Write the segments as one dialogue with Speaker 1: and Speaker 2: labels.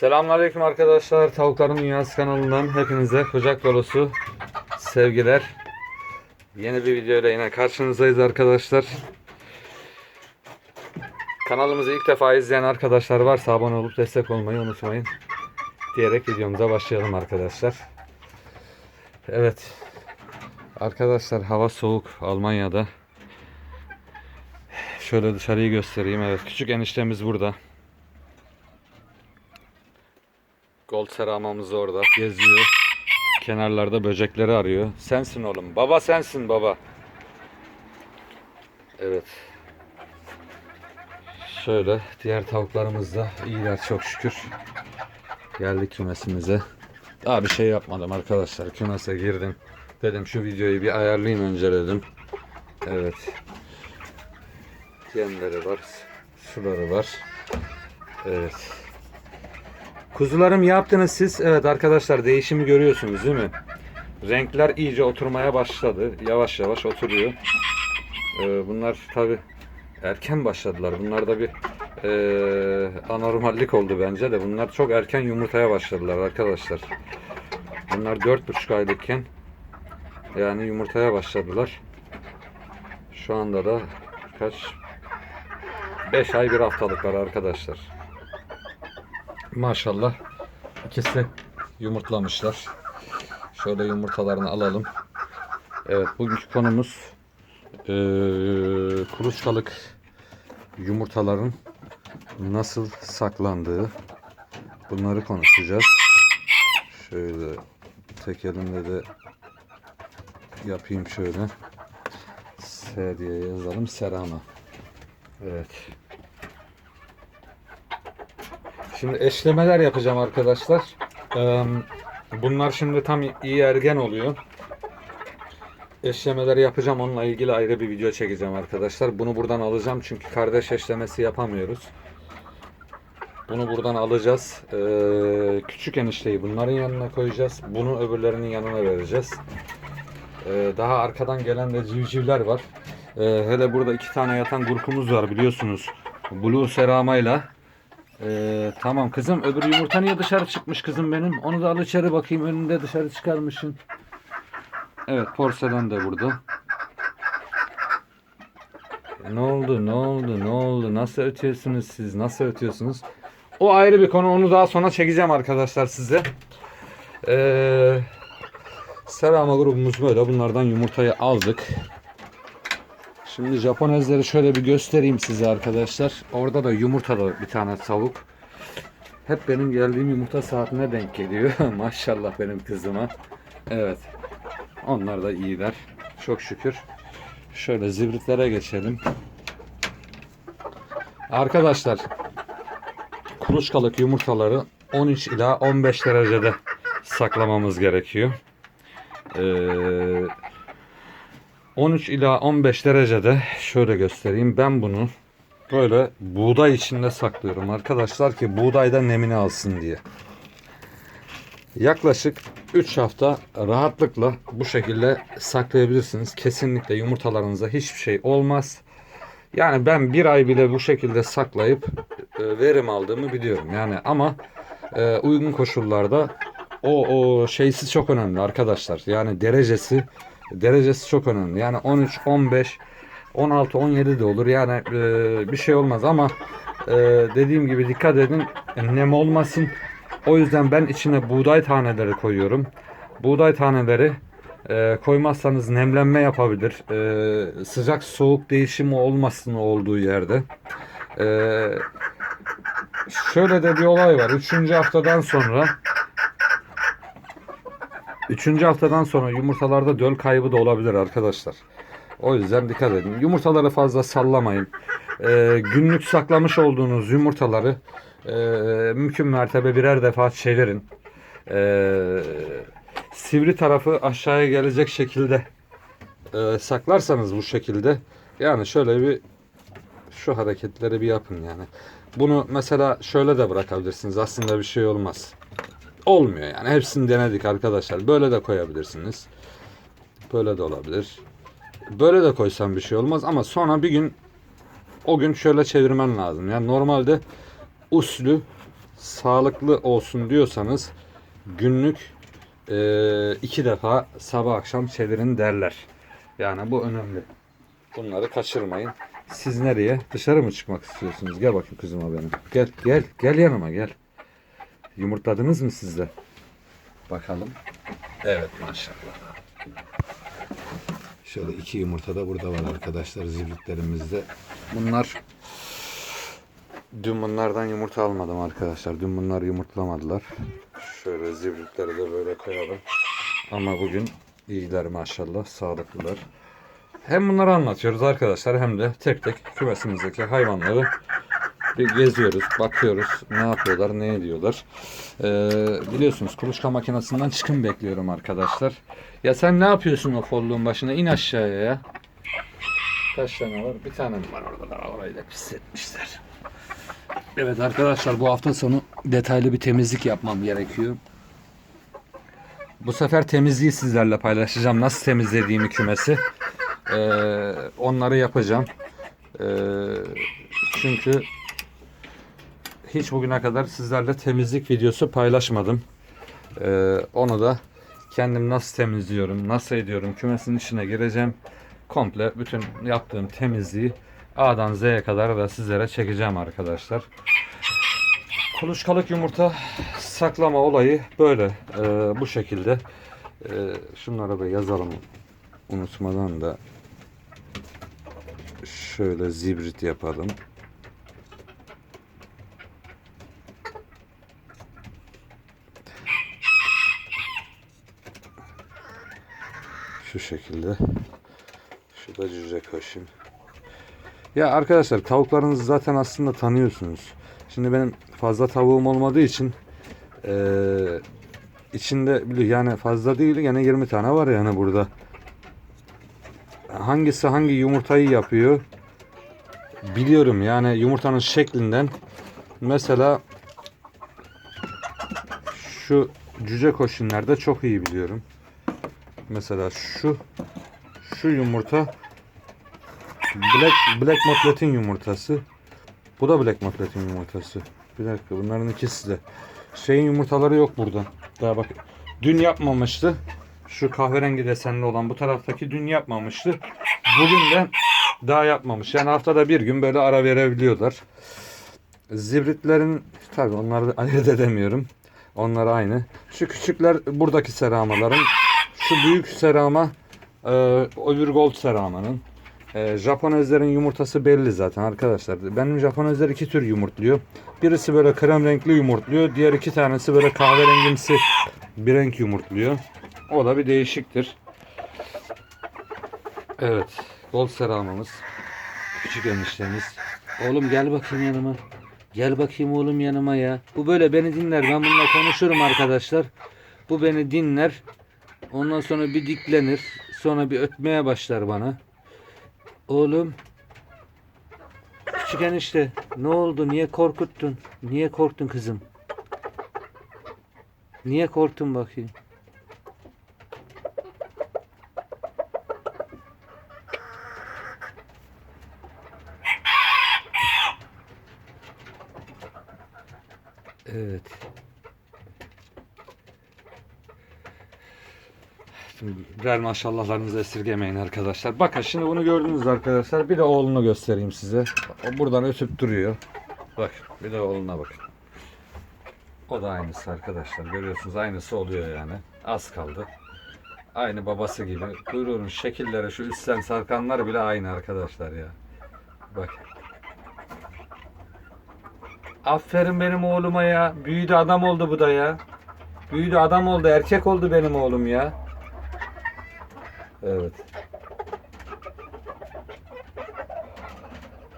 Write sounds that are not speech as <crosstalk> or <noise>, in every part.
Speaker 1: Selamünaleyküm arkadaşlar. Tavukların Dünyası kanalından hepinize kucak dolusu sevgiler. Yeni bir videoyla yine karşınızdayız arkadaşlar. Kanalımızı ilk defa izleyen arkadaşlar varsa abone olup destek olmayı unutmayın. Diyerek videomuza başlayalım arkadaşlar. Evet. Arkadaşlar hava soğuk Almanya'da. Şöyle dışarıyı göstereyim. Evet küçük eniştemiz burada. Gold seramamız orada geziyor. Kenarlarda böcekleri arıyor. Sensin oğlum. Baba sensin baba. Evet. Şöyle diğer tavuklarımız da iyiler çok şükür. Geldik kümesimize. Daha bir şey yapmadım arkadaşlar. Kümese girdim. Dedim şu videoyu bir ayarlayayım önce dedim. Evet. Yemleri var. Suları var. Evet. Kuzularım yaptınız siz. Evet arkadaşlar değişimi görüyorsunuz değil mi? Renkler iyice oturmaya başladı. Yavaş yavaş oturuyor. Ee, bunlar tabi erken başladılar. Bunlarda bir ee, anormallik oldu bence de. Bunlar çok erken yumurtaya başladılar arkadaşlar. Bunlar 4,5 aylıkken yani yumurtaya başladılar. Şu anda da kaç 5 ay bir haftalıklar arkadaşlar. Maşallah ikisi yumurtlamışlar. Şöyle yumurtalarını alalım. Evet bugünkü konumuz eee kuluçkalık yumurtaların nasıl saklandığı bunları konuşacağız. Şöyle tek elimle de yapayım şöyle. S yazalım. Serama. Evet. Şimdi eşlemeler yapacağım arkadaşlar. Bunlar şimdi tam iyi ergen oluyor. Eşlemeleri yapacağım. Onunla ilgili ayrı bir video çekeceğim arkadaşlar. Bunu buradan alacağım çünkü kardeş eşlemesi yapamıyoruz. Bunu buradan alacağız. Küçük enişteyi bunların yanına koyacağız. Bunu öbürlerinin yanına vereceğiz. Daha arkadan gelen de civcivler var. Hele burada iki tane yatan gurkumuz var biliyorsunuz. Blue seramayla. Ee, tamam kızım öbür yumurta niye dışarı çıkmış kızım benim? Onu da al içeri bakayım önünde dışarı çıkarmışsın. Evet porselen de burada. Ne oldu ne oldu ne oldu nasıl ötüyorsunuz siz nasıl ötüyorsunuz? O ayrı bir konu onu daha sonra çekeceğim arkadaşlar size. Ee, Serama grubumuz böyle bunlardan yumurtayı aldık. Şimdi Japonezleri şöyle bir göstereyim size arkadaşlar. Orada da yumurtalı bir tane tavuk. Hep benim geldiğim yumurta saatine denk geliyor. <laughs> Maşallah benim kızıma. Evet. Onlar da iyiler. Çok şükür. Şöyle zibritlere geçelim. Arkadaşlar kuluçkalık yumurtaları 13 ila 15 derecede saklamamız gerekiyor. Ee, 13 ila 15 derecede şöyle göstereyim. Ben bunu böyle buğday içinde saklıyorum arkadaşlar ki buğdayda nemini alsın diye. Yaklaşık 3 hafta rahatlıkla bu şekilde saklayabilirsiniz. Kesinlikle yumurtalarınıza hiçbir şey olmaz. Yani ben bir ay bile bu şekilde saklayıp e, verim aldığımı biliyorum. Yani ama e, uygun koşullarda o o şeysi çok önemli arkadaşlar. Yani derecesi derecesi çok önemli. Yani 13, 15, 16, 17 de olur. Yani e, bir şey olmaz ama e, dediğim gibi dikkat edin nem olmasın. O yüzden ben içine buğday taneleri koyuyorum. Buğday taneleri e, koymazsanız nemlenme yapabilir. E, sıcak soğuk değişimi olmasın olduğu yerde. E, şöyle de bir olay var. Üçüncü haftadan sonra Üçüncü haftadan sonra yumurtalarda döl kaybı da olabilir arkadaşlar. O yüzden dikkat edin. Yumurtaları fazla sallamayın. Ee, günlük saklamış olduğunuz yumurtaları e, mümkün mertebe birer defa çevirin. Ee, sivri tarafı aşağıya gelecek şekilde e, saklarsanız bu şekilde yani şöyle bir şu hareketleri bir yapın yani. Bunu mesela şöyle de bırakabilirsiniz. Aslında bir şey olmaz olmuyor yani. Hepsini denedik arkadaşlar. Böyle de koyabilirsiniz. Böyle de olabilir. Böyle de koysam bir şey olmaz ama sonra bir gün o gün şöyle çevirmen lazım. Yani normalde uslü sağlıklı olsun diyorsanız günlük e, iki defa sabah akşam çevirin derler. Yani bu önemli. Bunları kaçırmayın. Siz nereye? Dışarı mı çıkmak istiyorsunuz? Gel bakayım kızıma benim. Gel gel gel yanıma gel. Yumurtladınız mı siz de? Bakalım. Evet maşallah. Şöyle iki yumurta da burada var arkadaşlar zibritlerimizde. Bunlar dün bunlardan yumurta almadım arkadaşlar. Dün bunlar yumurtlamadılar. Şöyle zibritleri de böyle koyalım. Ama bugün iyiler maşallah, sağlıklılar. Hem bunları anlatıyoruz arkadaşlar hem de tek tek kümesimizdeki hayvanları geziyoruz, bakıyoruz ne yapıyorlar, ne ediyorlar. Ee, biliyorsunuz kuluçka makinesinden çıkım bekliyorum arkadaşlar. Ya sen ne yapıyorsun o folluğun başına? İn aşağıya ya. Kaç tane var? Bir tane mi var orada? da? Orayı da pis etmişler. Evet arkadaşlar bu hafta sonu detaylı bir temizlik yapmam gerekiyor. Bu sefer temizliği sizlerle paylaşacağım. Nasıl temizlediğimi kümesi. Ee, onları yapacağım. Ee, çünkü hiç bugüne kadar sizlerle temizlik videosu paylaşmadım. Ee, onu da kendim nasıl temizliyorum, nasıl ediyorum kümesin içine gireceğim. Komple bütün yaptığım temizliği A'dan Z'ye kadar da sizlere çekeceğim arkadaşlar. Kuluçkalık yumurta saklama olayı böyle ee, bu şekilde. Ee, şunlara da yazalım unutmadan da şöyle zibrit yapalım. Şu şekilde. Şu da cüce kaşın. Ya arkadaşlar tavuklarınızı zaten aslında tanıyorsunuz. Şimdi benim fazla tavuğum olmadığı için eee içinde yani fazla değil gene 20 tane var yani burada. Hangisi hangi yumurtayı yapıyor biliyorum yani yumurtanın şeklinden mesela şu cüce koşunlarda çok iyi biliyorum. Mesela şu şu yumurta Black Black Motlet'in yumurtası. Bu da Black Motlet'in yumurtası. Bir dakika bunların ikisi de. Şeyin yumurtaları yok burada. Daha bak. Dün yapmamıştı. Şu kahverengi desenli olan bu taraftaki dün yapmamıştı. Bugün de daha yapmamış. Yani haftada bir gün böyle ara verebiliyorlar. Zibritlerin tabi onları <laughs> ayırt edemiyorum. Onlar aynı. Şu küçükler buradaki seramaların. Şu büyük serama e, öbür gold seramanın. E, Japonezlerin yumurtası belli zaten arkadaşlar. Benim Japonezler iki tür yumurtluyor. Birisi böyle krem renkli yumurtluyor. Diğer iki tanesi böyle kahverengimsi bir renk yumurtluyor. O da bir değişiktir. Evet. Gold seramamız. Küçük eniştemiz. Oğlum gel bakayım yanıma. Gel bakayım oğlum yanıma ya. Bu böyle beni dinler. Ben bununla konuşurum arkadaşlar. Bu beni dinler. Ondan sonra bir diklenir. Sonra bir ötmeye başlar bana. Oğlum. Küçük enişte. Ne oldu? Niye korkuttun? Niye korktun kızım? Niye korktun bakayım? Birer maşallahlarınızı esirgemeyin arkadaşlar. Bakın şimdi bunu gördünüz arkadaşlar. Bir de oğlunu göstereyim size. O buradan ötüp duruyor. Bak bir de oğluna bakın. O da aynısı arkadaşlar. Görüyorsunuz aynısı oluyor yani. Az kaldı. Aynı babası gibi. Kuyruğunun şekilleri şu üstten sarkanlar bile aynı arkadaşlar ya. Bak. Aferin benim oğluma ya. Büyüdü adam oldu bu da ya. Büyüdü adam oldu. Erkek oldu benim oğlum ya. Evet.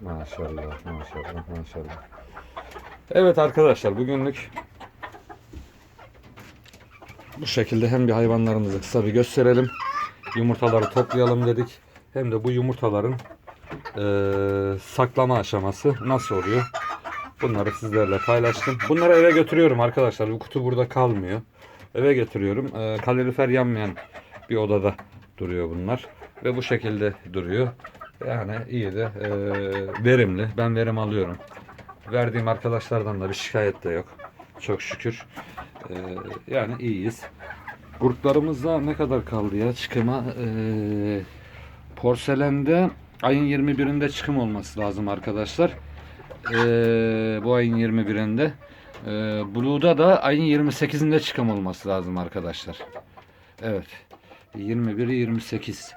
Speaker 1: Maşallah, maşallah, maşallah. Evet arkadaşlar bugünlük bu şekilde hem bir hayvanlarımızı kısa bir gösterelim. Yumurtaları toplayalım dedik. Hem de bu yumurtaların eee, saklama aşaması nasıl oluyor? Bunları sizlerle paylaştım. Bunları eve götürüyorum arkadaşlar. Bu kutu burada kalmıyor. Eve götürüyorum. Eee kalorifer yanmayan bir odada duruyor bunlar. Ve bu şekilde duruyor. Yani iyi de eee, verimli. Ben verim alıyorum. Verdiğim arkadaşlardan da bir şikayet de yok. Çok şükür. Ee, yani iyiyiz. Kurtlarımızda ne kadar kaldı ya çıkıma? Ee, porselende ayın 21'inde çıkım olması lazım arkadaşlar. Ee, bu ayın 21'inde. Ee, Blue'da da ayın 28'inde çıkım olması lazım arkadaşlar. Evet. 21'i 28.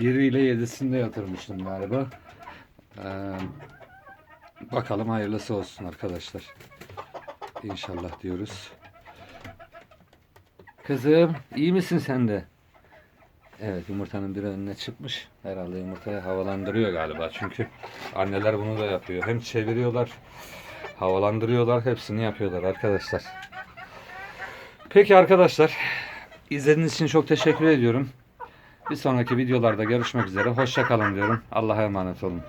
Speaker 1: 1 ile 7'sinde yatırmıştım galiba. Ee, bakalım hayırlısı olsun arkadaşlar. İnşallah diyoruz. Kızım iyi misin sen de? Evet yumurtanın bir önüne çıkmış. Herhalde yumurtayı havalandırıyor galiba. Çünkü anneler bunu da yapıyor. Hem çeviriyorlar, havalandırıyorlar. Hepsini yapıyorlar arkadaşlar. Peki arkadaşlar. İzlediğiniz için çok teşekkür ediyorum. Bir sonraki videolarda görüşmek üzere. Hoşça kalın diyorum. Allah'a emanet olun.